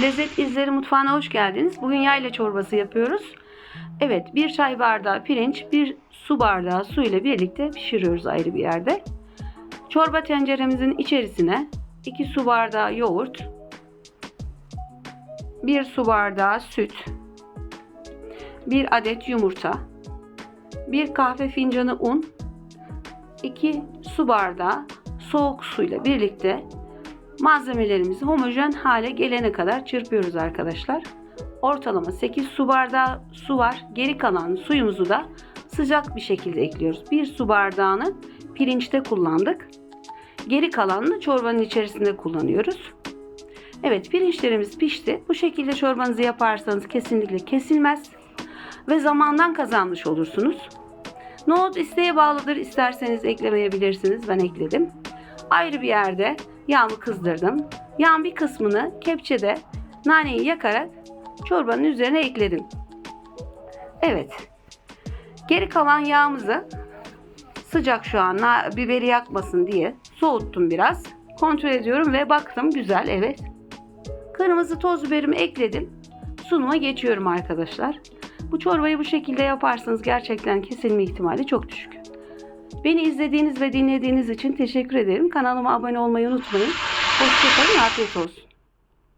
Lezzet İzleri Mutfağı'na hoş geldiniz. Bugün yayla çorbası yapıyoruz. Evet, bir çay bardağı pirinç, bir su bardağı su ile birlikte pişiriyoruz ayrı bir yerde. Çorba tenceremizin içerisine 2 su bardağı yoğurt, 1 su bardağı süt, 1 adet yumurta, 1 kahve fincanı un, 2 su bardağı soğuk suyla birlikte malzemelerimizi homojen hale gelene kadar çırpıyoruz arkadaşlar. Ortalama 8 su bardağı su var. Geri kalan suyumuzu da sıcak bir şekilde ekliyoruz. 1 su bardağını pirinçte kullandık. Geri kalanını çorbanın içerisinde kullanıyoruz. Evet pirinçlerimiz pişti. Bu şekilde çorbanızı yaparsanız kesinlikle kesilmez ve zamandan kazanmış olursunuz. Nohut isteğe bağlıdır. İsterseniz eklemeyebilirsiniz. Ben ekledim. Ayrı bir yerde yağımı kızdırdım. Yağın bir kısmını kepçede naneyi yakarak çorbanın üzerine ekledim. Evet. Geri kalan yağımızı sıcak şu an biberi yakmasın diye soğuttum biraz. Kontrol ediyorum ve baktım güzel evet. Kırmızı toz biberimi ekledim. Sunuma geçiyorum arkadaşlar. Bu çorbayı bu şekilde yaparsanız gerçekten kesilme ihtimali çok düşük. Beni izlediğiniz ve dinlediğiniz için teşekkür ederim. Kanalıma abone olmayı unutmayın. Hoşçakalın, afiyet olsun.